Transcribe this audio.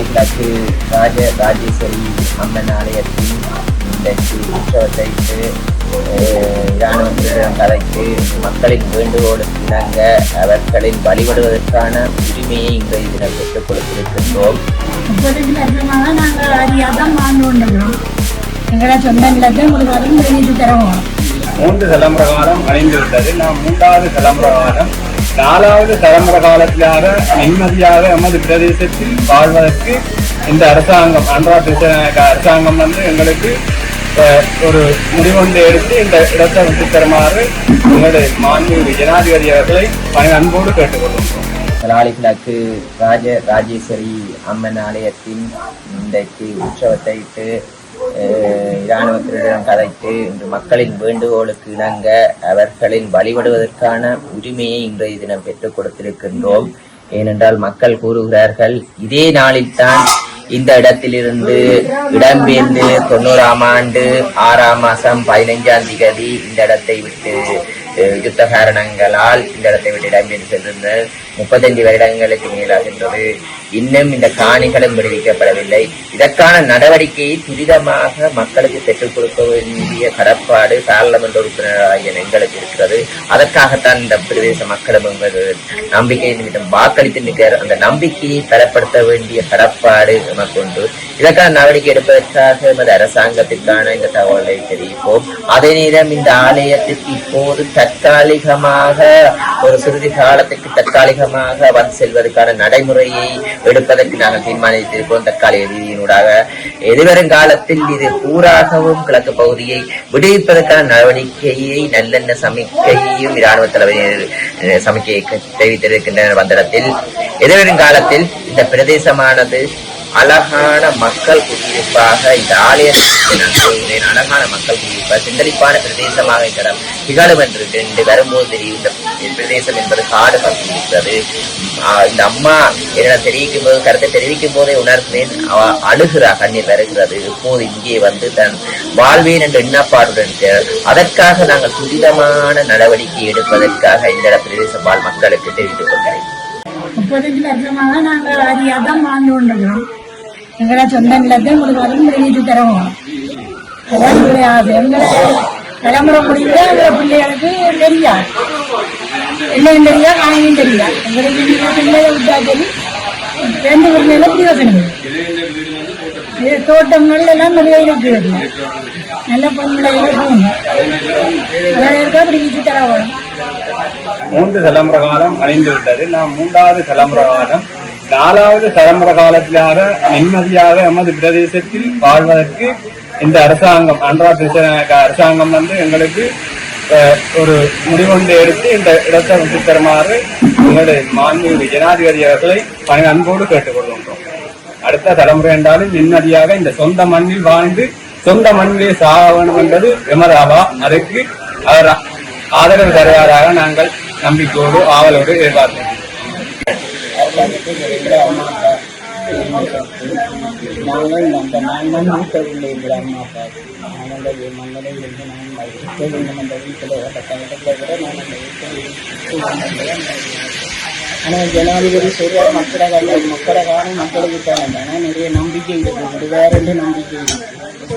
காளிகிழக்கு ராஜ ராஜேஸ்வரி அம்மன் ஆலயத்தின் இன்றைக்கு உற்சவத்தைக்கு இராணுவத்திடம் கலைத்து மக்களின் வேண்டுகோளுக்கு இணங்க அவர்களின் வழிபடுவதற்கான உரிமையை இங்கே இதில் பெற்றுக் கொடுத்திருக்கின்றோம். நாங்கள் அறியாதான் வாழ்ந்து கொண்டிருக்கிறோம் எங்களை சொந்த நிலத்தை உங்களுக்கு அறிவு தருவோம் மூன்று தலைமுறை அடைந்துவிட்டது அணிந்திருந்தது. நாம் மூன்றாவது தலைமுறைகாலம் நாலாவது தலைமுறை காலத்திலாக நிம்மதியாக எமது பிரதேசத்தில் வாழ்வதற்கு இந்த அரசாங்கம் ஆந்திரா பிரதேச அரசாங்கம் வந்து எங்களுக்கு ஒரு முடிவொன்று எடுத்து இந்த இடத்தை விட்டு தருமாறு எங்களது மாண்பு ஜனாதிபதி அவர்களை பணி அன்போடு கேட்டுக்கொள்கிறோம் கலாலி கிழக்கு ராஜ ராஜேஸ்வரி அம்மன் ஆலயத்தின் இன்றைக்கு உற்சவத்தை இட்டு இராணுவத்தினரிடம் கதைத்து இன்று மக்களின் வேண்டுகோளுக்கு இணங்க அவர்களின் வழிபடுவதற்கான உரிமையை இன்றைய தினம் பெற்றுக் கொடுத்திருக்கின்றோம். ஏனென்றால் மக்கள் கூறுகிறார்கள் இதே நாளில்தான் இந்த இடத்திலிருந்து இடம்பெயர்ந்து தொண்ணூறாம் ஆண்டு ஆறாம் மாசம் பதினைஞ்சாம் திகதி இந்த இடத்தை விட்டு யுத்த காரணங்களால் இந்த இடத்தை விட்டு இடம்பெயர்ந்து சென்றிருந்தனர் முப்பத்தஞ்சு வருடங்களுக்கு மேலாகின்றது இன்னும் இந்த காணிகளும் விடுவிக்கப்படவில்லை. இதற்கான நடவடிக்கையை துரிதமாக மக்களுக்கு பெற்றுக் கொடுக்க வேண்டிய கடப்பாடு பாராளுமன்ற உறுப்பினராகிய எங்களுக்கு இருக்கிறது. அதற்காகத்தான் இந்த பிரதேச மக்களும் நம்பிக்கை வாக்களித்து நிற்கிறார். அந்த நம்பிக்கையை பலப்படுத்த வேண்டிய கடப்பாடு நமக்கு உண்டு. இதற்கான நடவடிக்கை எடுப்பதற்காக எமது அரசாங்கத்திற்கான இந்த தகவலை தெரிவிப்போம். அதே நேரம் இந்த ஆலயத்திற்கு இப்போது தற்காலிகமாக ஒரு சிறிது காலத்துக்கு தற்காலிகமாக வந்து செல்வதற்கான நடைமுறையை எடுப்பதற்கு நாங்கள் தீர்மானித்திருக்கிறோம். தற்காலிக ரீதியினூடாக எதிர்வரும் காலத்தில் இது பூராகவும் கிழக்கு பகுதியை விடுவிப்பதற்கான நடவடிக்கையை நல்லெண்ண சமிக்கையையும் இராணுவ தலைவர் சமிக்கையை தெரிவித்திருக்கின்றனர். வந்தடத்தில் எதிர்வரும் காலத்தில் இந்த பிரதேசமானது அழகான மக்கள் குடியிருப்பாக இந்த அழகான மக்கள் குடியிருப்பாக சிந்தளிப்பான பிரதேசமாக இடம் திகழும் என்று என்று வரும்போது இந்த பிரதேசம் என்பது காடு இருக்கிறது இந்த அம்மா என்ன தெரிவிக்கும் போது கருத்தை தெரிவிக்கும் போதே உணர்ந்தேன் அழுகிறார் கண்ணீர் வருகிறது. இப்போது இங்கே வந்து தன் வாழ்வேன் என்ற எண்ணப்பாடுடன் அதற்காக நாங்கள் துரிதமான நடவடிக்கை எடுப்பதற்காக இந்த பிரதேச வாழ் மக்களுக்கு தெரிவித்துக் கொண்டேன் இப்போதைக்கு லட்சமாக நாங்கள் அரியாதான் வாழ்ந்து கொண்டிருக்கிறோம். எங்களை சொந்த நிலத்தை அதுவும் வெளியிட்டு தருவோம். அதான் கிடையாது ஆசை. எங்களை தலைமுறை முடிவு எங்களை பிள்ளைகளுக்கு தெரியா. என்னையும் தெரியா காணையும் தெரியா. எங்களுக்கு இந்த பிள்ளைகளை விட்டா சரி. ரெண்டு பிள்ளைகளை பிரயோசனம் தோட்டங்கள் எல்லாம் நிறைய இருக்கிறது நல்ல பொண்ணுகளை போகணும் அதற்கு அப்படி தரவோம் மூன்று தலைமுறை காலம் அணிந்திருந்தது நாம் மூன்றாவது தலைமுறை காலம் நாலாவது தலைமுறை காலத்திலாக நிம்மதியாக எமது பிரதேசத்தில் வாழ்வதற்கு இந்த அரசாங்கம் ஆந்திரா அரசாங்கம் வந்து எங்களுக்கு ஒரு முடிவொன்று எடுத்து இந்த இடத்தை விட்டு தருமாறு எங்களுடைய மாண்பு ஜனாதிபதி அவர்களை பணி அன்போடு கேட்டுக்கொள்கின்றோம். அடுத்த தலைமுறை என்றாலும் நிம்மதியாக இந்த சொந்த மண்ணில் வாழ்ந்து சொந்த மண்ணிலே சாக வேண்டும் என்பது எமது அதற்கு அவர் ஆதரவு தருவாராக நாங்கள் நம்பிக்கையோடு ஆவலோடு எதிர்பார்க்கிறோம். நாங்கள் அந்த நாங்கள் வீட்டில் இருக்கிற அம்மா அப்பா நாங்கள் மன்னரை இருந்து நாங்கள் வேண்டும் அந்த வீட்டில் கட்டங்களை விட நான் அந்த வீட்டில் ஆனால் ஜனாதிபதி சொல்கிறார் மக்களை காலம் மக்களை காலம் மக்களுக்கு தான் ஆனால் நிறைய நம்பிக்கை இருக்குது நம்பிக்கை இருக்குது